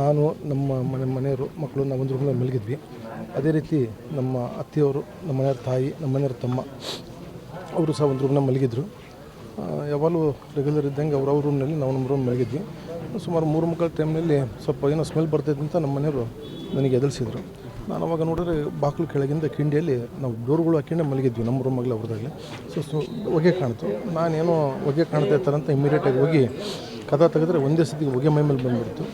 ನಾನು, ನಮ್ಮ ಮನೆ, ಮನೆಯವರು, ಮಕ್ಕಳು, ನಾವು ಒಂದು ರೂಮ್ನಲ್ಲಿ ಮಲಗಿದ್ವಿ. ಅದೇ ರೀತಿ ನಮ್ಮ ಅತ್ತೆಯವರು, ನಮ್ಮ ಮನೆಯವ್ರ ತಾಯಿ, ನಮ್ಮ ಮನೆಯವ್ರ ತಮ್ಮ, ಅವರು ಸಹ ಒಂದು ರೂಮ್ನಲ್ಲಿ ಮಲಗಿದ್ರು. ಯಾವಾಗಲೂ ರೆಗ್ಯುಲರ್ ಇದ್ದಂಗೆ ಅವ್ರ ಅವ್ರ ರೂಮ್ನಲ್ಲಿ, ನಾವು ನಮ್ಮ ರೂಮ್ ಮಲಗಿದ್ವಿ. ಸುಮಾರು ಮೂರು ಮುಕ್ಕಾಲು ಟೈಮ್ನಲ್ಲಿ ಸ್ವಲ್ಪ ಏನೋ ಸ್ಮೆಲ್ ಬರ್ತೈತೆ ಅಂತ ನಮ್ಮ ಮನೆಯವರು ನನಗೆ ಎದುರಿಸಿದ್ರು. ನಾನು ಅವಾಗ ನೋಡಿದ್ರೆ ಬಾಗಿಲು ಕೆಳಗಿಂದ ಕಿಂಡಿಯಲ್ಲಿ ನಾವು ಡೋರ್ಗಳು ಹಾಕಿಂಡೆ ಮಲಗಿದ್ವಿ, ನಮ್ಮ ರೂಮಲ್ಲಿ ಅವ್ರದಾಗಲಿ ಸೊ ಸೊ ಹೊಗೆ ಕಾಣ್ತು. ನಾನೇನೋ ಹೊಗೆ ಕಾಣ್ತಾ ಇರ್ತಾರಂತ ಇಮ್ಮಿಡಿಯೇಟಾಗಿ ಹೋಗಿ ಕದ ತೆಗೆದ್ರೆ ಒಂದೇ ಸತಿ ಹೊಗೆ ಮೈ ಮೇಲೆ ಬಂದುಬಿಡ್ತು.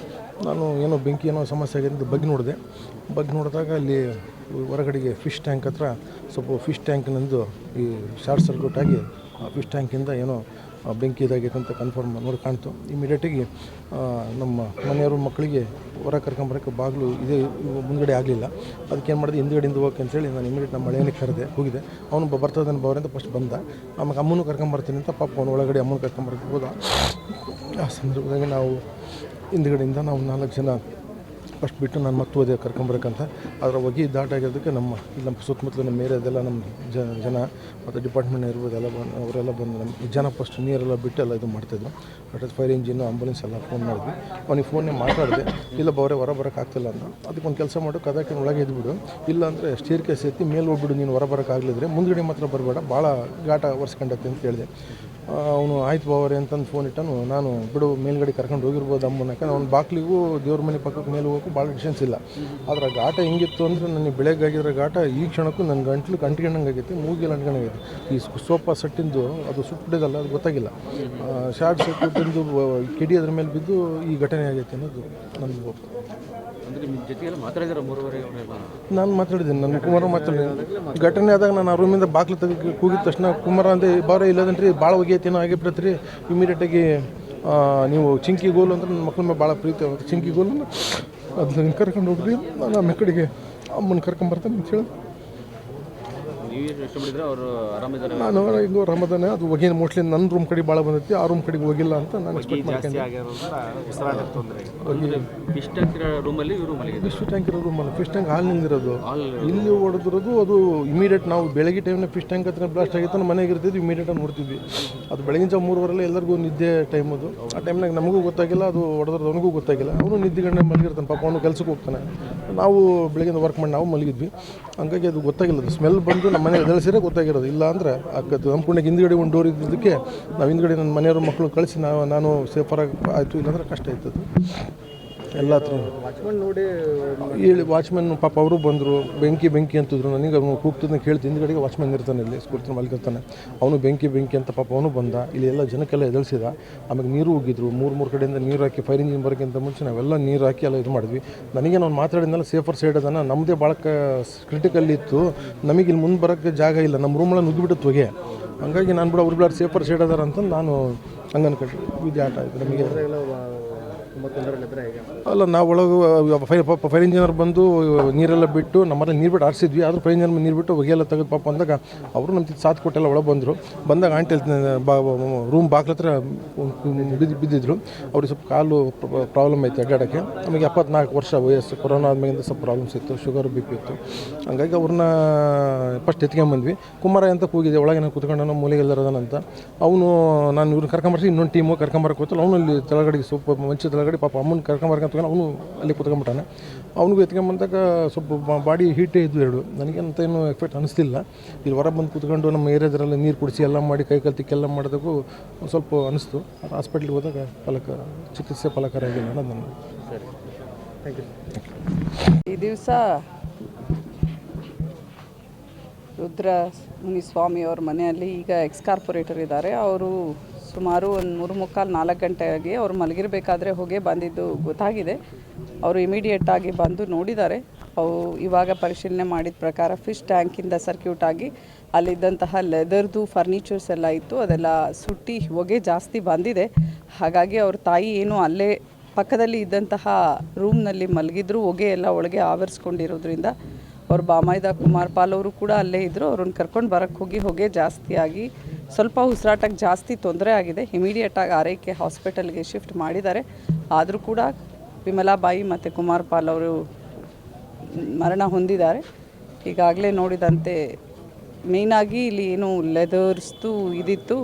ನಾನು ಏನೋ ಬೆಂಕಿ ಏನೋ ಸಮಸ್ಯೆ ಆಗಿದೆ ಅಂತ ಬಗ್ಗೆ ನೋಡಿದೆ. ಬಗ್ಗೆ ನೋಡಿದಾಗ ಅಲ್ಲಿ ಹೊರಗಡೆಗೆ ಫಿಶ್ ಟ್ಯಾಂಕ್ ಹತ್ರ ಸ್ವಲ್ಪ ಫಿಶ್ ಟ್ಯಾಂಕ್ನಂದು ಈ ಶಾರ್ಟ್ ಸರ್ಕ್ಯೂಟ್ ಆಗಿ ಆ ಫಿಶ್ ಟ್ಯಾಂಕಿಂದ ಏನೋ ಬೆಂಕಿ ಇದಾಗೈತೆ ಅಂತ ಕನ್ಫರ್ಮ್ ನೋಡಿ ಕಾಣ್ತು. ಇಮಿಡಿಯೇಟಾಗಿ ನಮ್ಮ ಮನೆಯವರು ಮಕ್ಕಳಿಗೆ ಹೊರ ಕರ್ಕೊಂಬರೋಕ್ಕೆ ಬಾಗಿಲು ಇದೇ ಮುಂದಗಡೆ ಆಗಲಿಲ್ಲ. ಅದಕ್ಕೆ ಏನು ಮಾಡಿದೆ, ಹಿಂದ್ಗಡೆಯಿಂದ ಹೋಗಕ್ಕೆ ಅಂತೇಳಿ ನಾನು ಇಮಿಡಿಯೇಟ್ ನಮ್ಮ ಮಳೆಯನ್ನು ಕರೆದೆ ಹೋಗಿದೆ ಅವನು ಬರ್ತದನ್ನು ಅಂತ ಫಸ್ಟ್ ಬಂದ. ಆಮೇಲೆ ಅಮ್ಮನೂ ಕರ್ಕೊಂಬರ್ತೀನಿ ಅಂತ ಪಾಪ ಅವನು ಒಳಗಡೆ ಅಮ್ಮನ ಕರ್ಕೊಂಬರಕ್ಕೆ ಹೋದ. ಆ ಸಂದರ್ಭದಾಗ ನಾವು ಹಿಂದ್ಗಡೆಯಿಂದ ನಾವು ನಾಲ್ಕು ಜನ ಫಸ್ಟ್ ಬಿಟ್ಟು ನಾನು ಮತ್ತು ಅದೇ ಕರ್ಕೊಂಬರಕ್ಕಂತ. ಅದರ ಹೊಗೆ ದಾಟಾಗಿರೋದಕ್ಕೆ ನಮ್ಮ ಇಲ್ಲಿ ನಮ್ಮ ಸುತ್ತಮುತ್ತಲು ನಮ್ಮ ಏರಿಯಾದೆಲ್ಲ ನಮ್ಮ ಜನ ಮತ್ತು ಡಿಪಾರ್ಟ್ಮೆಂಟ್ ಇರ್ಬೋದೆಲ್ಲ ಬಂದು, ಅವರೆಲ್ಲ ಬಂದು ನಮ್ಮ ಜನ ಫಸ್ಟ್ ನೀರೆಲ್ಲ ಬಿಟ್ಟು ಎಲ್ಲ ಇದು ಮಾಡ್ತಾಯಿದ್ರು ಬಟ್ ಫೈರ್ ಇಂಜಿನ್ನು ಆಂಬುಲೆನ್ಸ್ ಎಲ್ಲ ಫೋನ್ ಮಾಡಿದ್ವಿ. ಅವನಿಗೆ ಫೋನೇ ಮಾತಾಡಿದೆ ಇಲ್ಲ ಬವರೇ ಹೊರ ಬರೋಕ್ಕಾಗ್ತಿಲ್ಲ ಅಂತ. ಅದಕ್ಕೆ ಒಂದು ಕೆಲಸ ಮಾಡು, ಕದಾಕಿನ ಒಳಗೆ ಇದ್ಬಿಡು ಇಲ್ಲ ಅಂದರೆ ಸ್ಟೀರ್ ಕೇಸ್ ಎತ್ತಿ ಮೇಲೆ ಹೋಗ್ಬಿಡು, ನೀನು ಹೊರ ಬರೋಕ್ಕಾಗಲಿದ್ರೆ ಮುಂದ್ಗಡೆ ಮಾತ್ರ ಬರಬೇಡ ಭಾಳ ಘಾಟ ಒರೆಸ್ಕೊಂಡತ್ತೆ ಅಂತ ಹೇಳಿದೆ. ಅವನು ಆಯ್ತು ಬಾವರೆ ಅಂತಂದು ಫೋನ್ ಇಟ್ಟನು. ನಾನು ಬಿಡು, ಮೇಲ್ಗಡೆ ಕರ್ಕೊಂಡು ಹೋಗಿರ್ಬೋದು ಅಮ್ಮನ ಯಾಕಂದ್ರೆ ಅವ್ನ ಬಾಕ್ಲಿಗೂ ದೇವ್ರ ಮನೆ ಪಕ್ಕಕ್ಕೆ ಮೇಲೆ ಹೋಗೋಕ್ಕೂ ಭಾಳ ಡಿಸ್ಟೆನ್ಸ್ ಇಲ್ಲ. ಆದರೆ ಘಾಟ ಹೆಂಗಿತ್ತು ಅಂದರೆ ನನಗೆ ಬೆಳಗ್ಗೆ ಆಗಿದ್ರ ಘಾಟ ಈ ಕ್ಷಣಕ್ಕೂ ನನ್ನ ಗಂಟ್ಲು ಕಂಟ್ಕೊಂಡಂಗೆ ಆಗೈತಿ ಮೂಗಿಲ್ಲ ಅಂಟ್ಕೊಂಡಾಗೈತೆ ಈ ಸೋಫಾ ಸೆಟ್ಟಿಂದು ಅದು ಸುಟ್ಟಿದಲ್ಲ, ಅದು ಗೊತ್ತಾಗಿಲ್ಲ. ಶಾರ್ಟ್ ಸರ್ಕ್ಯೂಟಿಂದು ಕಿಡಿ ಅದ್ರ ಮೇಲೆ ಬಿದ್ದು ಈ ಘಟನೆ ಆಗೈತೆ ಅನ್ನೋದು ನನಗೆ ನಿಮ್ಮ ನಾನು ಮಾತಾಡಿದ್ದೀನಿ ನನ್ನ ಕುಮಾರ ಮಾತಾಡಿದ್ದೀನಿ ಘಟನೆ ಆದಾಗ ನಾನು ಆ ರೂಮಿಂದ ಬಾಗಿಲು ತೆಗೆ ಕೂಗಿದ ತಕ್ಷಣ ಕುಮಾರ ಅಂದೆ, ಬಾರ, ಇಲ್ಲದಂತ್ರಿ ಭಾಳ ಒಗೆಯತ್ತೇನೋ ಆಗಿಬಿಡತ್ರಿ ಇಮಿಡಿಯೇಟಾಗಿ ನೀವು ಚಿಂಕಿ ಗೋಲು ಅಂದ್ರೆ ನನ್ನ ಮಕ್ಕಳ ಮೇಲೆ ಭಾಳ ಪ್ರೀತಿ ಆಗುತ್ತೆ. ಚಿಂಕಿ ಗೋಲು ಅದನ್ನ ಕರ್ಕೊಂಡು ಹೋಗ್ರಿ, ನಾನು ಆಮೇಲೆ ಕಡೆಗೆ ಅಮ್ಮನ ಕರ್ಕೊಂಬರ್ತಾನೆ ಅಂತ ಹೇಳಿ ನೀವು ಎಷ್ಟು ಮಾಡಿದ್ರೆ ಅವರು ಆರಾಮಿದ್ದಾರೆ ನಾನು ಹಿಂಗೋ ರಮದಾನ ಅದು ಹೋಗಿ ಮೋಸ್ಟ್ಲಿ ನನ್ನ ರೂಮ್ ಕಡೆ ಭಾಳ ಬಂದೈತಿ. ಆ ರೂಮ್ ಕಡೆ ಹೋಗಿಲ್ಲ ಅಂತ ನಾನು ಎಕ್ಸ್ಪೆಕ್ಟ್ ಮಾಡ್ಕೊಂಡೆ. ಫಿಶ್ ಟ್ಯಾಂಕ್ ಇರೋ ರೂಮಲ್ಲಿ ಫಿಶ್ ಟ್ಯಾಂಕ್ ಹಾಲು ನಿಂದಿರೋದು. ಇಲ್ಲಿ ಹೊಡೆದಿರೋದು ಅದು ಇಮಿಡಿಯೇಟ್ ನಾವು ಬೆಳಗ್ಗೆ ಟೈಮ್ನ ಫಿಶ್ ಟ್ಯಾಂಕ್ ಹತ್ರ ಬ್ಲಾಸ್ಟ್ ಆಗಿತ್ತು ನಮ್ಮ ಮನೆಗೆ ಇರ್ತಿದ್ವಿ ಇಮಿಡಿಯೇಟಾಗಿ ನೋಡ್ತಿದ್ವಿ. ಅದು ಬೆಳಗಿನ ಜಾವ ಮೂರುವರೆಲ್ಲ ಎಲ್ಲರಿಗೂ ನಿದ್ದೆ ಟೈಮ್ ಅದು. ಆ ಟೈಮ್ನಾಗ ನಮಗೂ ಗೊತ್ತಾಗಿಲ್ಲ ಅದು ಹೊಡೆದ್ರದ್ದು ಅವನಿಗೂ ಗೊತ್ತಾಗಿಲ್ಲ. ಅವನು ನಿದ್ದೆಗಣ್ಣ ಮಲಗಿರ್ತಾನೆ ಪಾಪ ಅವನು ಕೆಲಸಕ್ಕೆ ಹೋಗ್ತಾನೆ. ನಾವು ಬೆಳಗಿನ ವರ್ಕ್ ಮಾಡಿ ನಾವು ಮಲಗಿದ್ವಿ. ಹಂಗಾಗಿ ಅದು ಗೊತ್ತಾಗಿಲ್ಲ. ಅದು ಸ್ಮೆಲ್ ಬಂದು ನಮ್ಮ ಮನೆಗೆ ಎದಳಿಸಿದ್ರೆ ಗೊತ್ತಾಗಿರೋದು. ಇಲ್ಲ ಅಂದರೆ ಆಕತ್ತು ನಮ್ಮ ಪುಣ್ಯಕ್ಕೆ ಹಿಂದ್ಗಡೆ ಒಂದು ಡೋರ್ ಇದ್ದಿದ್ದಕ್ಕೆ ನಾವು ಹಿಂದ್ಗಡೆ ನನ್ನ ಮನೆಯವ್ರ ಮಕ್ಕಳು ಕಳಿಸಿ ನಾವು ನಾನು ಸೇಫರಾಗಿ ಆಯಿತು, ಇಲ್ಲಾಂದ್ರೆ ಕಷ್ಟ ಆಯ್ತದು ಎಲ್ಲ ಹತ್ರ. ನೋಡಿ ಹೇಳಿ ವಾಚ್ಮನ್ ಪಾಪ ಅವರು ಬಂದರು, ಬೆಂಕಿ ಬೆಂಕಿ ಅಂತಿದ್ರು. ನನಗೆ ಅವನು ಕೂಗ್ತಿದ್ದ ಕೇಳ್ತಿ. ಹಿಂದ್ಗಡೆಗೆ ವಾಚ್ಮನ್ ಇರ್ತಾನೆ ಇಲ್ಲಿ ಸ್ಕೂಲ್ ಮಲ್ಕಿರ್ತಾನೆ ಅವನು ಬೆಂಕಿ ಬೆಂಕಿ ಅಂತ ಪಾಪ ಅವನು ಬಂದ. ಇಲ್ಲಿ ಎಲ್ಲ ಜನಕ್ಕೆಲ್ಲ ಎದುರಿಸಿದ. ಆಮೇಲೆ ನೀರು ಹೋಗಿದ್ರು ಮೂರು ಮೂರು ಕಡೆಯಿಂದ ನೀರು ಹಾಕಿ ಫೈರ್ ಇಂಜಿನ್ ಬರೋಕ್ಕಿಂತ ಮುಂಚೆ ನಾವೆಲ್ಲ ನೀರು ಹಾಕಿ ಎಲ್ಲ ಇದು ಮಾಡಿದ್ವಿ. ನನಗೆ ನಾನು ಮಾತಾಡಿದ್ದೆಲ್ಲ ಸೇಫರ್ ಸೈಡ್ ಅದನ್ನು. ನಮ್ಮದೇ ಭಾಳ ಕ್ರಿಟಿಕಲ್ ಇತ್ತು. ನಮಗೆ ಇಲ್ಲಿ ಮುಂದೆ ಬರೋಕ್ಕೆ ಜಾಗ ಇಲ್ಲ. ನಮ್ಮ ರೂಮಲ್ಲಿ ನುಗ್ಗಿಬಿಟ್ಟು ಹೊಗೆ. ಹಂಗಾಗಿ ನಾನು ಬಿಡ, ಅವ್ರು ಬಿಡೋರು ಸೇಫರ್ ಸೈಡ್ ಅದಾರ ಅಂತಂದು ನಾನು ಹಂಗೆ ಇದು ಆಟ ಆಯಿತು ನಮಗೆ. ತುಂಬ ತೊಂದರೆ ಅಲ್ಲ, ನಾವು ಒಳಗೆ ಫೈರ್ ಫೈರ್ ಇಂಜಿನಿಯರ್ ಬಂದು ನೀರೆಲ್ಲ ಬಿಟ್ಟು ನಮ್ಮಲ್ಲಿ ನೀರು ಬಿಟ್ಟು ಆರಿಸಿದ್ವಿ. ಆದರೂ ಫೈರ್ ಇಂಜಿನಿಯರ್ ನೀರು ಬಿಟ್ಟು ಹೊಗೆಲ್ಲ ತೆಗೆದು ಪಾಪ ಅಂದಾಗ ಅವರು ನಮ್ಮ ಸಾಥ್ ಕೊಟ್ಟೆಲ್ಲ ಒಳಗೆ ಬಂದರು. ಬಂದಾಗ ಆಂಟಿ ಬಾ ರೂಮ್ ಬಾಗ್ಲ ಹತ್ರ ಬಿದ್ದು, ಬಿದ್ದಿದ್ರು. ಅವ್ರಿಗೆ ಸ್ವಲ್ಪ ಕಾಲು ಪ್ರಾಬ್ಲಮ್ ಐತೆ ಅಡ್ಡಾಡೋಕ್ಕೆ. ನಮಗೆ ಎಪ್ಪತ್ನಾಲ್ಕು ವರ್ಷ ವಯಸ್ಸು. ಕೊರೋನಾ ಆದ್ಮೇಲಿಂದ ಸ್ವಲ್ಪ ಪ್ರಾಬ್ಲಮ್ಸ್ ಇತ್ತು ಶುಗರ್ ಬಿ ಪಿ ಇತ್ತು. ಹಂಗಾಗಿ ಅವ್ರನ್ನ ಫಸ್ಟ್ ಎತ್ಕೊಂಬಂದ್ವಿ. ಕುಮಾರ ಅಂತ ಕೂಗಿದೆ ಒಳಗೆ ನಾನು ಕೂತ್ಕೊಂಡು ಮೂಲೆಗೆಲ್ಲರದನಂತ ಅವನು, ನಾನು ಇವ್ರನ್ನ ಕರ್ಕೊಂಬರ್ಸಿ, ಇನ್ನೊಂದು ಟೀಮು ಕರ್ಕೊಂಬರಕ್ಕೆ ಹೋಗ್ತಲ್ಲ ಅವನಲ್ಲಿ ತೆಳಗಡೆ ಸ್ವಲ್ಪ ಮಂಚ ತೆಳಗಡೆ ಪಾಪ ಅಮ್ಮನ ಕರ್ಕೊಂಬರ್ಕೊಂತ ಅವನು ಅಲ್ಲಿ ಕೂತ್ಕೊಂಡ್ಬಿಟ್ಟಾನೆ. ಅವನಿಗೂ ಎತ್ಕೊಂಬಂದಾಗ ಸ್ವಲ್ಪ ಬಾಡಿ ಹೀಟೇ ಇದ್ದು ಎರಡು. ನನಗೇನಂತ ಏನು ಎಫೆಕ್ಟ್ ಅನಿಸ್ತಿಲ್ಲ ಇಲ್ಲಿ ಹೊರ ಬಂದು ಕೂತ್ಕೊಂಡು ನಮ್ಮ ಏರಿಯಾದ್ರಲ್ಲಿ ನೀರು ಕುಡಿಸಿ ಎಲ್ಲ ಮಾಡಿ ಕೈ ಕಾಲು ತಿಕ್ಕೆಲ್ಲ ಮಾಡೋದಕ್ಕೂ ಒಂದ್ ಸ್ವಲ್ಪ ಅನಿಸ್ತು. ಹಾಸ್ಪಿಟ್ಲಿಗೆ ಹೋದಾಗ ಫಲಕ ಚಿಕಿತ್ಸೆ ಫಲಕಾರ ಆಗಿಲ್ಲ ಅನ್ನೋದು ನನ್ನ ಸರಿ. ಥ್ಯಾಂಕ್ ಯು ಈ ದಿವಸ ರುದ್ರ ಮುನಿಸ್ವಾಮಿಯವ್ರ ಮನೆಯಲ್ಲಿ ಈಗ ಎಕ್ಸ್ ಕಾರ್ಪೊರೇಟರ್ ಇದ್ದಾರೆ. ಅವರು ಸುಮಾರು ಒಂದು ಮೂರು ಮುಕ್ಕಾಲು ನಾಲ್ಕು ಗಂಟೆಗೆ ಅವ್ರು ಮಲಗಿರಬೇಕಾದ್ರೆ ಹೋಗಿ ಬಂದಿದ್ದು ಗೊತ್ತಾಗಿದೆ. ಅವರು ಇಮಿಡಿಯೇಟಾಗಿ ಬಂದು ನೋಡಿದ್ದಾರೆ. ಅವು ಇವಾಗ ಪರಿಶೀಲನೆ ಮಾಡಿದ ಪ್ರಕಾರ ಫಿಶ್ ಟ್ಯಾಂಕಿಂದ ಸರ್ಕ್ಯೂಟ್ ಆಗಿ ಅಲ್ಲಿದ್ದಂತಹ ಲೆದರ್ದು ಫರ್ನಿಚರ್ಸ್ ಎಲ್ಲ ಇತ್ತು. ಅದೆಲ್ಲ ಸುಟ್ಟಿ ಹೊಗೆ ಜಾಸ್ತಿ ಬಂದಿದೆ. ಹಾಗಾಗಿ ಅವ್ರ ತಾಯಿ ಏನು ಅಲ್ಲೇ ಪಕ್ಕದಲ್ಲಿ ಇದ್ದಂತಹ ರೂಮ್ನಲ್ಲಿ ಮಲಗಿದ್ರು, ಹೊಗೆ ಎಲ್ಲ ಒಳಗೆ ಆವರಿಸ್ಕೊಂಡಿರೋದ್ರಿಂದ ಅವ್ರ ಬಾಮಾಯ್ದ ಕುಮಾರ್ ಪಾಲ್ ಅವರು ಕೂಡ ಅಲ್ಲೇ ಇದ್ದರು ಅವ್ರನ್ನ ಕರ್ಕೊಂಡು ಬರೋಕ್ಕೆ ಹೋಗಿ ಹೊಗೆ ಜಾಸ್ತಿ ಆಗಿ ಸ್ವಲ್ಪ ಉಸಿರಾಟಕ್ಕೆ ಜಾಸ್ತಿ ತೊಂದರೆ ಆಗಿದೆ. ಇಮಿಡಿಯೇಟಾಗಿ ಆರೈಕೆ ಹಾಸ್ಪಿಟಲ್ಗೆ ಶಿಫ್ಟ್ ಮಾಡಿದ್ದಾರೆ. ಆದರೂ ಕೂಡ ವಿಮಲಾಬಾಯಿ ಮತ್ತು ಕುಮಾರ್ ಪಾಲ್ ಅವರು ಮರಣ ಹೊಂದಿದ್ದಾರೆ. ಈಗಾಗಲೇ ನೋಡಿದಂತೆ ಮೇಯ್ನಾಗಿ ಇಲ್ಲಿ ಏನು ಲೆದರ್ಸ್ದು ಇದಿತ್ತು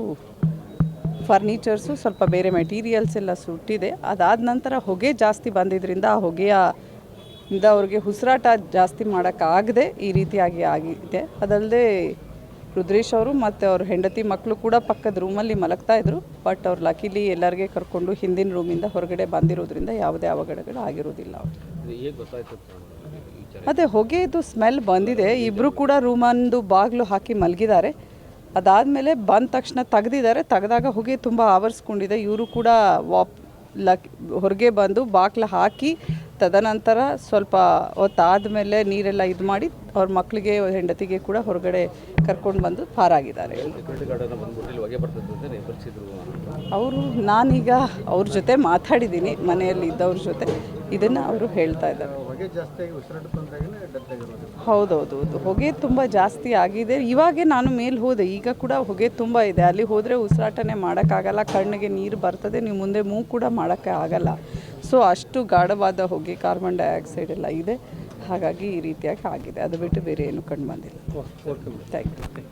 ಫರ್ನಿಚರ್ಸು ಸ್ವಲ್ಪ ಬೇರೆ ಮೆಟೀರಿಯಲ್ಸ್ ಎಲ್ಲ ಸುಟ್ಟಿದೆ. ಅದಾದ ನಂತರ ಹೊಗೆ ಜಾಸ್ತಿ ಬಂದಿದ್ದರಿಂದ ಆ ಹೊಗೆಯ ಇಂದ ಅವ್ರಿಗೆ ಉಸಿರಾಟ ಜಾಸ್ತಿ ಮಾಡೋಕ್ಕಾಗದೆ ಈ ರೀತಿಯಾಗಿ ಆಗಿದೆ. ಅದಲ್ಲದೆ ರುದ್ರೇಶ್ ಅವರು ಮತ್ತು ಅವ್ರ ಹೆಂಡತಿ ಮಕ್ಕಳು ಕೂಡ ಪಕ್ಕದ ರೂಮಲ್ಲಿ ಮಲಗ್ತಾ ಇದ್ರು. ಬಟ್ ಅವ್ರು ಲಕಿಲಿ ಎಲ್ಲರಿಗೆ ಕರ್ಕೊಂಡು ಹಿಂದಿನ ರೂಮಿಂದ ಹೊರಗಡೆ ಬಂದಿರೋದ್ರಿಂದ ಯಾವುದೇ ಅವಘಡಗಳು ಆಗಿರೋದಿಲ್ಲ ಅವ್ರು. ಅದೇ ಹೊಗೆದು ಸ್ಮೆಲ್ ಬಂದಿದೆ. ಇಬ್ಬರು ಕೂಡ ರೂಮಂದು ಬಾಗಿಲು ಹಾಕಿ ಮಲಗಿದ್ದಾರೆ. ಅದಾದಮೇಲೆ ಬಂದ ತಕ್ಷಣ ತೆಗೆದಿದ್ದಾರೆ. ತೆಗೆದಾಗ ಹೊಗೆ ತುಂಬ ಆವರಿಸ್ಕೊಂಡಿದೆ. ಇವರು ಕೂಡ ವಾಪ್ ಲಕ್ ಹೊರಗೆ ಬಂದು ಬಾಗಿಲು ಹಾಕಿ ತದನಂತರ ಸ್ವಲ್ಪ ಹೊತ್ತಾದಮೇಲೆ ನೀರೆಲ್ಲ ಇದು ಮಾಡಿ ಅವ್ರ ಮಕ್ಕಳಿಗೆ ಹೆಂಡತಿಗೆ ಕೂಡ ಹೊರಗಡೆ ಕರ್ಕೊಂಡು ಬಂದು ಪಾರಾಗಿದ್ದಾರೆ. ಅವರು ನಾನೀಗ ಅವ್ರ ಜೊತೆ ಮಾತಾಡಿದ್ದೀನಿ ಮನೆಯಲ್ಲಿ ಇದ್ದವ್ರ ಜೊತೆ. ಇದನ್ನು ಅವರು ಹೇಳ್ತಾ ಇದ್ದಾರೆ. ಹೌದೌದು ಹೌದು ಹೊಗೆ ತುಂಬ ಜಾಸ್ತಿ ಆಗಿದೆ. ಇವಾಗೆ ನಾನು ಮೇಲೆ ಹೋದೆ. ಈಗ ಕೂಡ ಹೊಗೆ ತುಂಬ ಇದೆ. ಅಲ್ಲಿ ಹೋದರೆ ಉಸಿರಾಟನೆ ಮಾಡೋಕ್ಕಾಗಲ್ಲ. ಕಣ್ಣಿಗೆ ನೀರು ಬರ್ತದೆ. ನೀವು ಮುಂದೆ ಮೂಗು ಕೂಡ ಮಾಡೋಕ್ಕೆ ಆಗಲ್ಲ. ಸೊ ಅಷ್ಟು ಗಾಢವಾದ ಹೊಗೆ ಕಾರ್ಬನ್ ಡೈಆಕ್ಸೈಡ್ ಎಲ್ಲ ಇದೆ. ಹಾಗಾಗಿ ಈ ರೀತಿಯಾಗಿ ಆಗಿದೆ. ಅದು ಬಿಟ್ಟು ಬೇರೆ ಏನು ಕಂಡು ಬಂದಿಲ್ಲ. Thank you